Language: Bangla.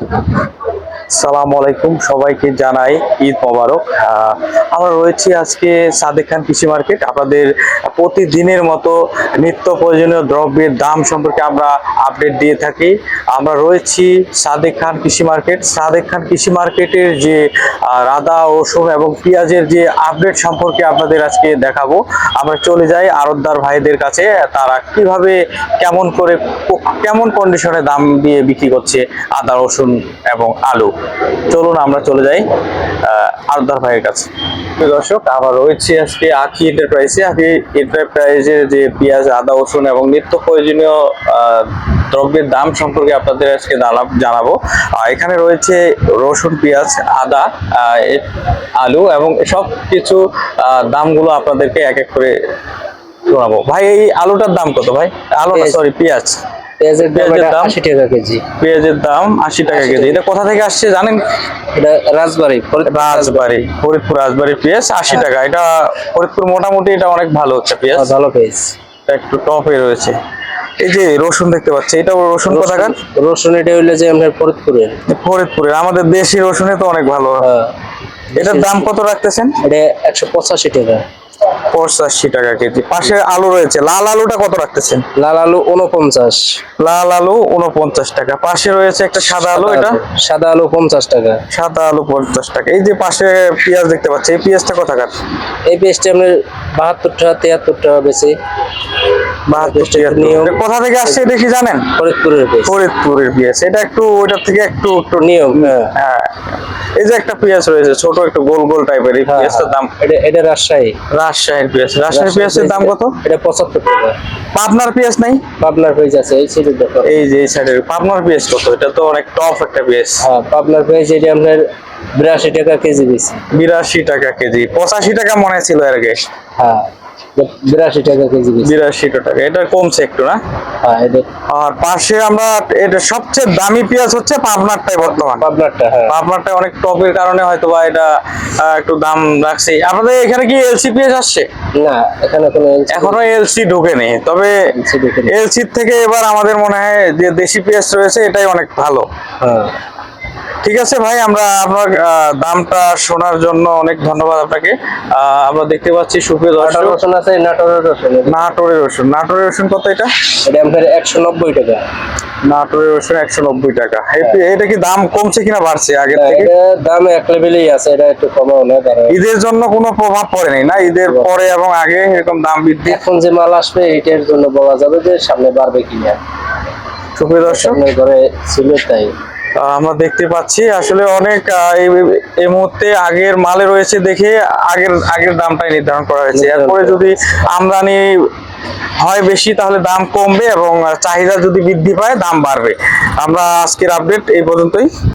Thank you. সালাম আলাইকুম, সবাইকে জানাই ঈদ মোবারক। আমরা রয়েছি আজকে সাদেক খান কৃষি মার্কেট। আপনাদের প্রতিদিনের মতো নিত্য প্রয়োজনীয় দ্রব্যের দাম সম্পর্কে আমরা আপডেট দিয়ে থাকি। আমরা রয়েছি সাদেক খান কৃষি মার্কেট। সাদেক খান কৃষি মার্কেটের যে রাদা, রসুন এবং পেঁয়াজের যে আপডেট সম্পর্কে আপনাদের আজকে দেখাবো। আমরা চলে যাই আড়তদার ভাইদের কাছে। তারা কীভাবে, কেমন করে, কেমন কন্ডিশনে দাম দিয়ে বিক্রি করছে আদা, রসুন এবং আলু? চলুন আমরা চলে যাই আড়তদার ভাইয়ের কাছে। দর্শক আবার রয়েছে আজকে আখি এন্টারপ্রাইজে আখি এন্টারপ্রাইজের যে পেঁয়াজ আদা রসুন এবং নিত্য প্রয়োজনীয় দ্রব্যের দাম সম্পর্কে আপনাদের আজকে জানা- জানাব। আর এখানে রয়েছে রসুন পেঁয়াজ আদা আলু এবং সব কিছু দামগুলো আপনাদেরকে এক এক করে শোনাবো। ভাই এই আলুটার দাম কত ভাই? আলু। সরি পেঁয়াজ। পেঁয়াজের দাম পেঁয়াজের এটা দাম? আশি টাকা কেজি। পেঁয়াজের দাম আশি টাকা কেজি। এটা কোথা থেকে আসছে জানেন? এটা রাজবাড়ি রাজবাড়ি। ফরিদপুর রাজবাড়ি পেঁয়াজ আশি হ্যাঁ। টাকা। এটা ফরিদপুর মোটামুটি এটা অনেক ভালো হচ্ছে পেঁয়াজ। রাজবাড়ি। ভালো পেঁয়াজ। একটু টপে রয়েছে। এই যে রসুন দেখতে পাচ্ছি এটা রসুন কোথাকার? রসুন- রসুন এটা হইলে যে আপনার ফরিদপুরের ফরিদপুরের। আমাদের দেশি রসুনে তো অনেক ভালো। হ্যাঁ। এটার দাম কত রাখতেছেন? এটা একশো পঁচাশি টাকা। পঁচাশি টাকা কেজি। পাশে আলু রয়েছে। লাল আলুটা কত রাখতেছেন? লাল আলু উনপঞ্চাশ লাল আলু উনপঞ্চাশ টাকা। পাশে রয়েছে একটা সাদা আলু এটা? সাদা আলু পঞ্চাশ টাকা। সাদা আলু পঞ্চাশ টাকা। এই যে পাশে পেঁয়াজ দেখতে পাচ্ছি এই পেঁয়াজটা কোথাকার? এই পেঁয়াজটা আপনার বাহাত্তর টাকা তিয়াত্তর টাকা বেশি বাহাত্তর টাকা নিয়ম। কোথা থেকে আসছে দেখি জানেন? ফরিদপুরের ফরিদপুরের পেঁয়াজ। এটা একটু ওইটার থেকে একটু একটু নিয়ম হ্যাঁ। হ্যাঁ। এই যে একটা পেঁয়াজ রয়েছে ছোট একটু গোল গোল টাইপের এই হ্যাঁ, পেঁয়াজটার দাম? এটা এটা রাজশাহী। রাজশাহীর পেঁয়াজ। রাজশাহীর পেঁয়াজের দাম কত? এটা পঁচাত্তর টাকা। পাবনার পেঁয়াজ নাই? পাবনার পেঁয়াজ আছে এই সিটের ব্যাপার এই যে এই সাইডের পাবনার পেঁয়াজ কত? এটা তো অনেক টপ একটা পেঁয়াজ। হ্যাঁ পাবনার পেঁয়াজ এটা আপনার বিরাশি টাকা কেজি বেশি বিরাশি টাকা কেজি। পঁচাশি টাকা মনে ছিল এর আগে। হ্যাঁ। বিরাশি টাকা কেজি বিরাশি টাকা। এটা কমছে একটু না? হ্যাঁ আর পাশে আমরা এটা সবচেয়ে দামি পেঁয়াজ হচ্ছে পাবনারটাই বর্তমান। পাবনারটা হ্যাঁ। পাবনারটা অনেক টপের কারণে হয়তো বা এটা একটু দাম রাখছে। আপনাদের এখানে কি এলসি পেঁয়াজ আসছে? না এখানে কোনো এখনও এলসি ঢোকেনি। তবে। এলসি থেকে এবার আমাদের মনে হয় যে দেশি পেঁয়াজ রয়েছে এটাই অনেক ভালো। হ্যাঁ। ঠিক আছে ভাই আমরা আপনার দামটা শোনার জন্য অনেক ধন্যবাদ আপনাকে। আমরা দেখতে পাচ্ছি সুপ্রিয় দর্শক। রসুন আছে নাটোরের রসুন। নাটোরের রসুন। নাটোরের রসুন কত এটা? এটা আপনার একশো নব্বই টাকা। নাটোরের রসুন একশো নব্বই টাকা। এটা কি দাম কমছে কিনা বাড়ছে হ্যাঁ, থেকে? দাম এক লেভেলেই আছে এটা একটু কমাও না ঈদের জন্য কোনো প্রভাব পড়েনি না? ঈদের পরে এবং আগে এরকম দাম বৃদ্ধি? এখন যে মাল আসবে এটার জন্য বলা যাবে যে সামনে বাড়বে কিনা। সুপ্রিয় দর্শক। সামনে ঘরে ছিল তাই। আমরা দেখতে পাচ্ছি। আসলে অনেক এই মুহূর্তে আগের মালে রয়েছে দেখে আগের আগের দামটাই নির্ধারণ করা হয়েছে। এরপরে যদি আমদানি হয় বেশি তাহলে দাম কমবে এবং চাহিদা যদি বৃদ্ধি পায় দাম বাড়বে। আমরা আজকের আপডেট এই পর্যন্তই।